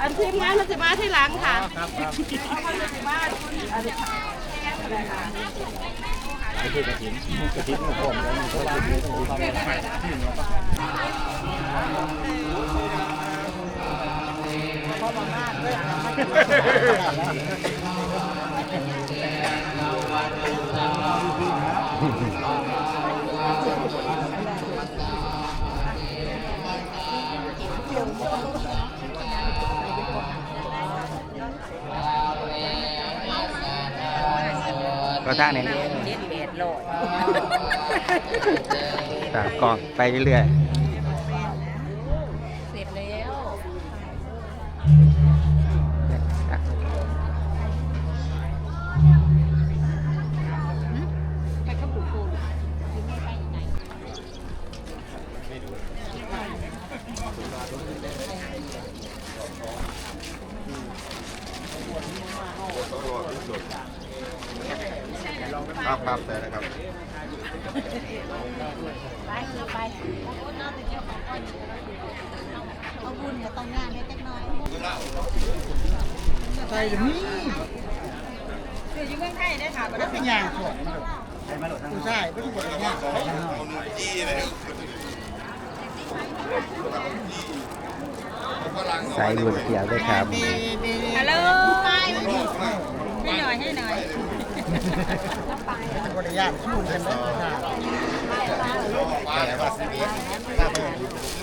อันทีมงานมันจะมาที่หลังค่ะครับครับเอาจะมาอันนี้ค่ะอะไรค่ะนี่คือกระถินกระถินของผมแล้วมันก็กระถิ่นของผมใหม่ ก็ทางนี้เจ็ดเมตรโลดตามกล้องไปเรื่อยเคืออยู่เมืองไทยได้ค่ะก็เป็นยางสวยผู้ชายไม่ต้องกดยางสายบุญเกี่ยวด้วยครับฮัลโหลให้หน่อยให้หน่อยกดยางชูนกันได้ค่ะ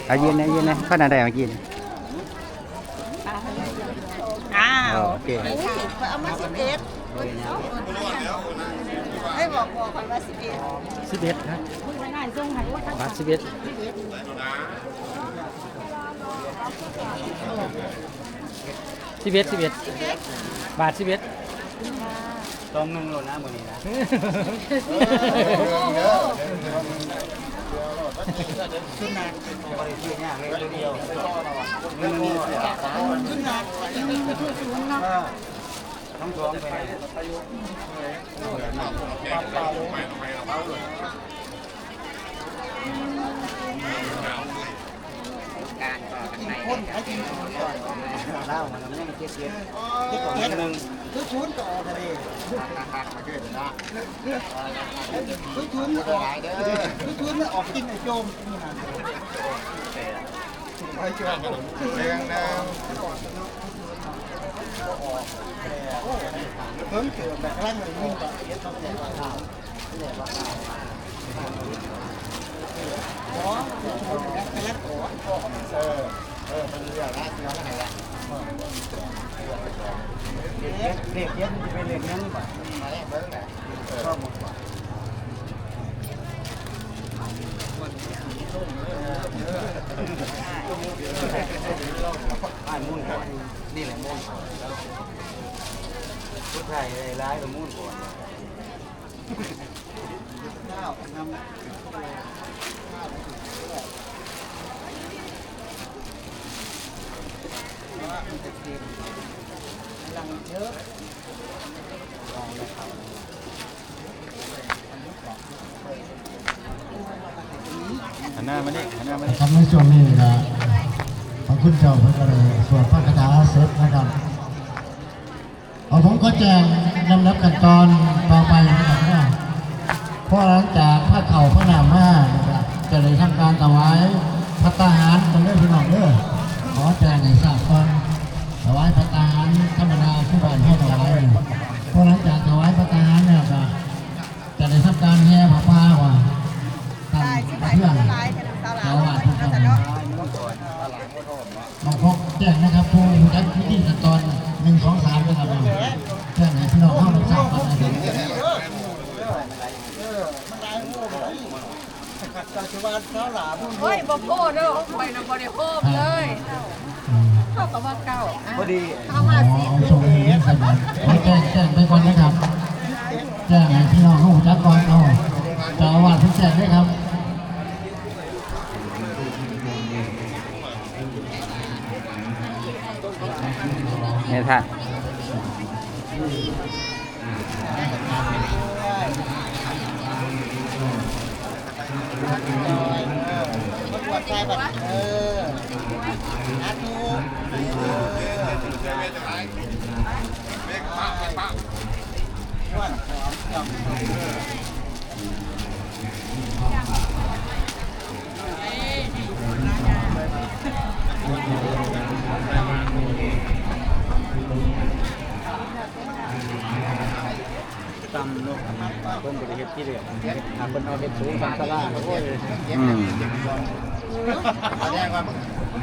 เอายืนนะยืนนะข้อหนาได้เมื่อกี้นี่ อ้า อ๋อ ว โอ เคเอามาสิบเอ็ดให้บอกบอกก่อนว่าสิบเอ็ดสิบเอ็ดนะบาทสิบเอ็ดสิบเอ็ดสิบเอ็ดบาทสิบเอ็ดตองนุ่งโลนะมือนี้นะ ขึ้นนักบริสุทธิ์เนี่ยเลยเดียวขึ้นหนักต้องท้องไปการต่อกันไปคนไอ้ที่เล่ามันไม่ได้เจี๊ยบเจี๊ยบที่ก่อนหนึ่ง คือชุนก็ออกทะเลคือชุนออกคือชุนออกกินไอ้โจมนี่นะไอ้โจมแรงนะเพิ่มเติมแบบร่างเลยยิ่งกว่าเอสต้องแต่ว่าข่าวอ๋อคือชุนนะกระลักหัวเออเออเป็นเรื่องละเรื่องอะไรละ เด็กเด็กเย็นจะเป็นเด็กนั้นป่ะชอบหมดป่ะอ่านมุ่นก่อนนี่แหละมุ่นก่อนผู้ชายร้ายก็มุ่นก่อนข้าวทำ ลังเยอะหันหน้ามาดิหันหน้ามาดิครับในช่วงนี้นะพระคุณเจ้าพระก็เลยสวดพระคาถาเสร็จนะครับเอาผมก็แจ้งลำดับขั้นตอนต่อไปนะครับว่าเพราะหลังจากพระเข่าพระนามมานะครับจะเลยทำการถวายพระตาหารกันเลยพี่น้องเด้อขอ ดีเข้ามาสิอ๋อส่งเอกสารขอแจ้งแจ้งไปก่อนนะครับ แจ้งให้พี่น้องเข้าจักก่อนเอาเจ้าอาวาสทุกแจ้งด้วยครับเนี่ยท่านมันปวดใจแบบเอออาทูเออ ตำเนาะเพิ่นบริเฮ็ดที่เดือดหาเพิ่นเอาเฮ็ดสูงตามตลาดโอ้ย อืมแจ้งว่า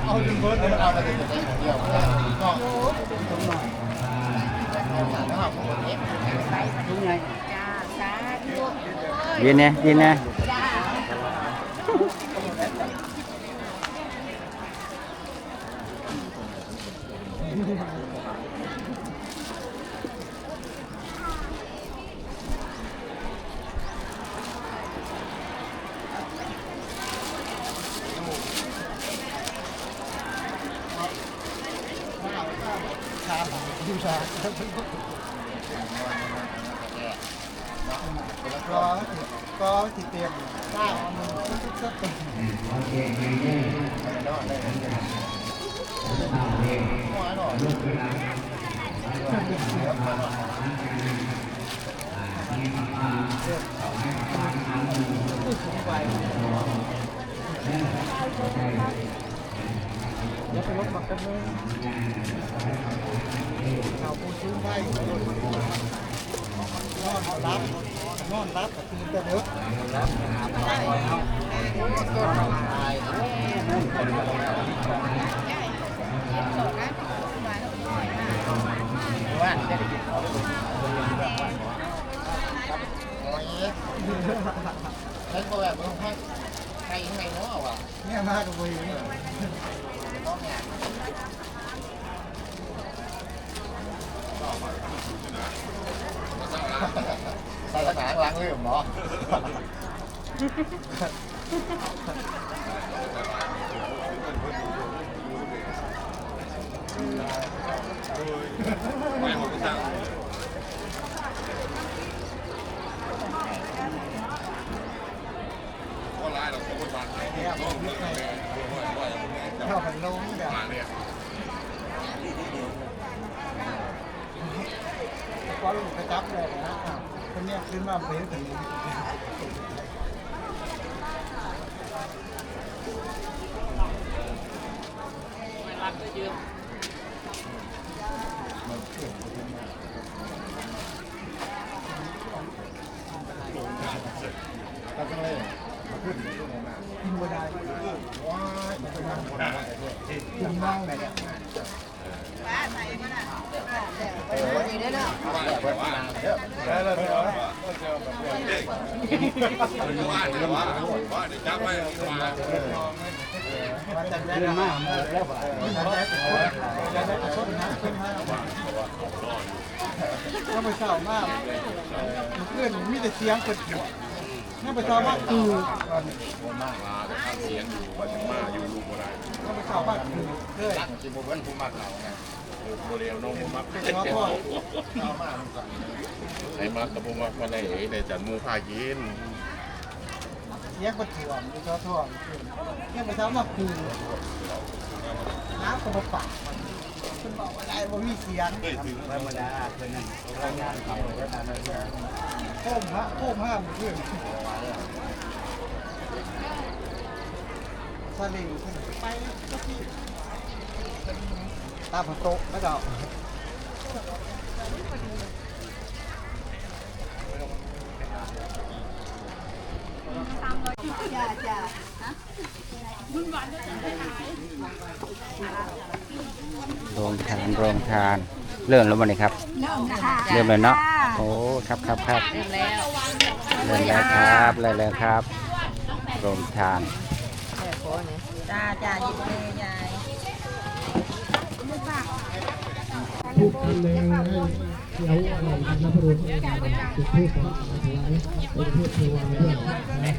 เอาดึงเบิร์ดเลยเอาไปเดียวก็ยินเนี่ยยินเนี่ย ก็ก็ติดเตียงข้าวมันซุกๆตึงอย่าไป ลบมักกันเลยเอาปูชูไว้นอนรับนอนรับกับคืนแต่เด็กฉันก็แบบมึงให้ใครยังไงเนาะวะเนี่ยมากกัวีเนี่ย ใส่กระถางล้างเรื่องเนาะเนี่ยผมยึดในเข้า ไปลงแบบก็ลูกกระจับเลยนะอ้าวคนเนี้ยขึ้นมาเป็นถึงนี้ก็ยืมต้องเลย กินบัวได้ ว้ายมันเป็นงานคนละ กินบ้างเลยเนี่ย ได้แล้วเดี๋ยวว่าเดี๋ยวว่าว่าเดี๋ยวจับไปมา มันจะได้มา ก็ไปเศร้ามากเพื่อนมีแต่เสียงเปิดหัวนี่ไปเศร้ามากคือมากลาแต่เสียงอยู่ว่าจะมาอยู่ลูกบ่ได้ก็ไปเศร้ามากคือเฮ้ยจิโมเบิ้ลผู้มักเราไงโมเดลน้องมักชอบพ่อเอามาสั่งไอ้มักกับผู้มักมาได้ในจันมูพากิน เสียงเปิดหัวมีชอบพ่อนี่ยไปเศร้ามาคือน้ำกระปากคุณบอกว่าได้บ่มีเสียงธรรมดาเพิ่นนั่นรายงานเขาแล้วตามนั้นโค้งฮะโค้งห้ามเพื่อนสลิงขึ้นไปก็ที่ตาผักโต๊ะไม่เก่า จ้าจ้า โรงทาน โรงทาน เริ่มแล้ววันนี้ครับ เริ่มเลยเนาะโอ้ครับครับครับเริ่มแล้วเริ่มแล้วครับเริ่มแล้วครับโรงทานจ้าจ้าหยิบเลยยายทุกท่านเลยให้เราอะไรนะพระองค์จุดเทศของถวายเป็นเทศเทวาด้วยนะ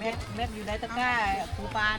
เม็ดเม็ดอยู่ในตะกร้าครูปาน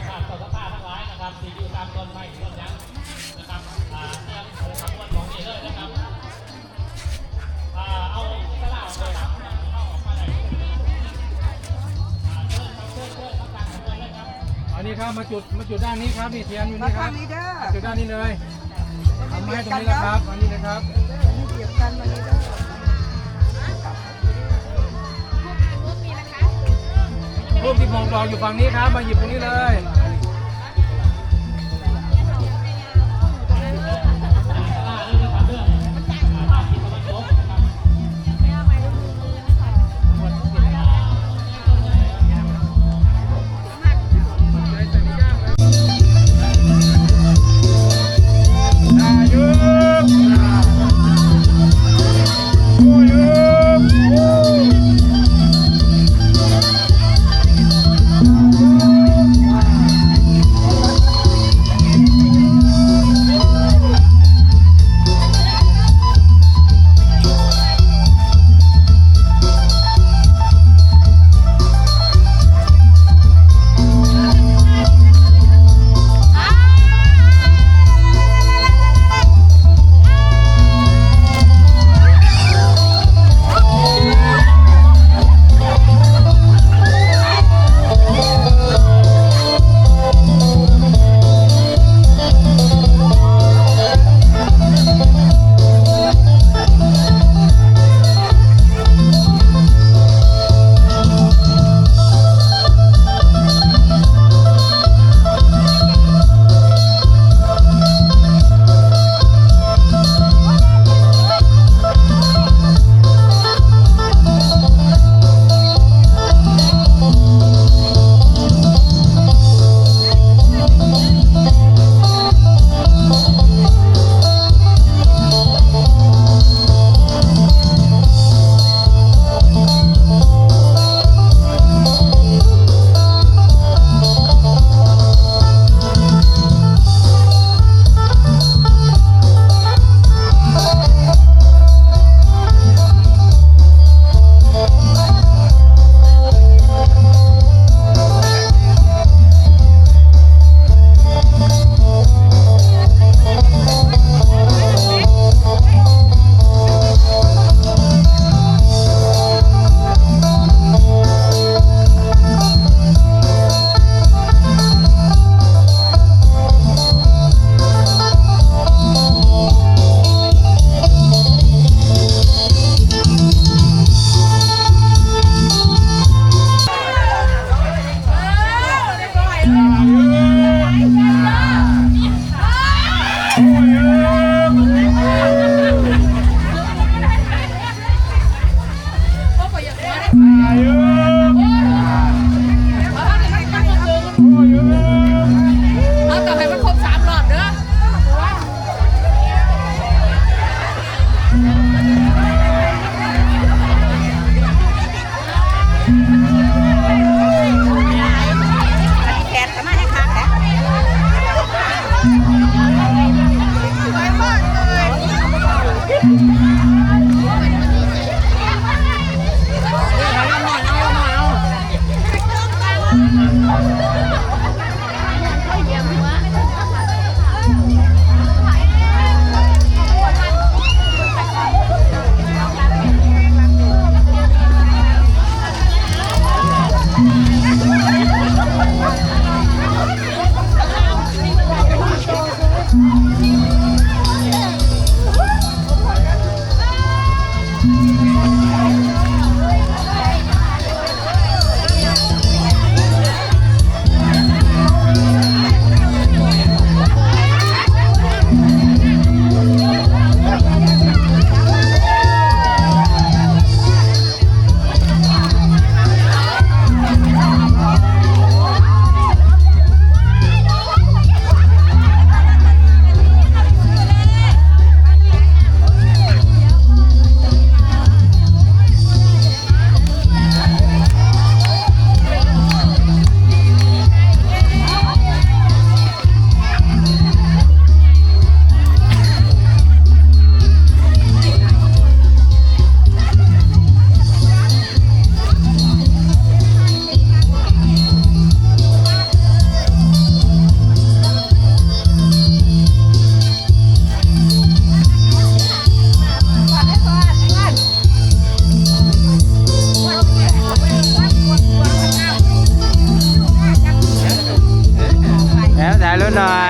ยสัตว์นะครับก็จะต้องทำอันนี้ครับมาจุดมาจุดด้านนี้ครับนี่เทียนอยู่นี่ครับจุดด้านนี้เลยทำไม้ตรงนี้นะครับอันนี้นะครับ รูปที่มองดอกอยู่ฝั่งนี้ครับ มาหยิบตรงนี้เลย หน่อย